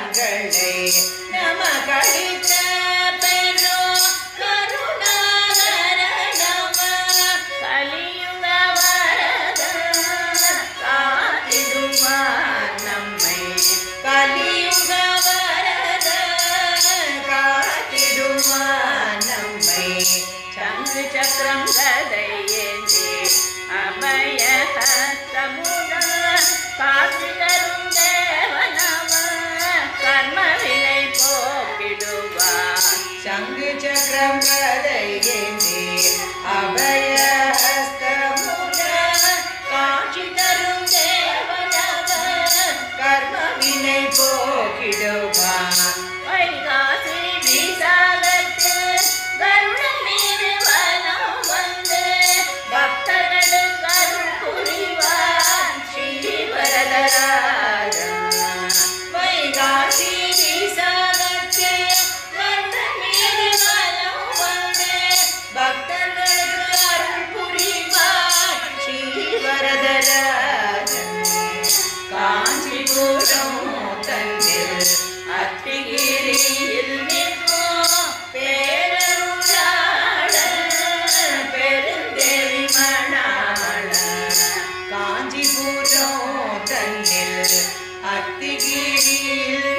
வரங்களை நமக்களித்த சக்கரம் கதையே அபய சமுதா चक्रपदयन्ति अभयहस्तमुला काचितरुन्द அத்திகிரியில் நிற்கும் பேரருளாள பெருந்தேவி மணாள காஞ்சிபுரம் தன்னில் அத்திகிரியில்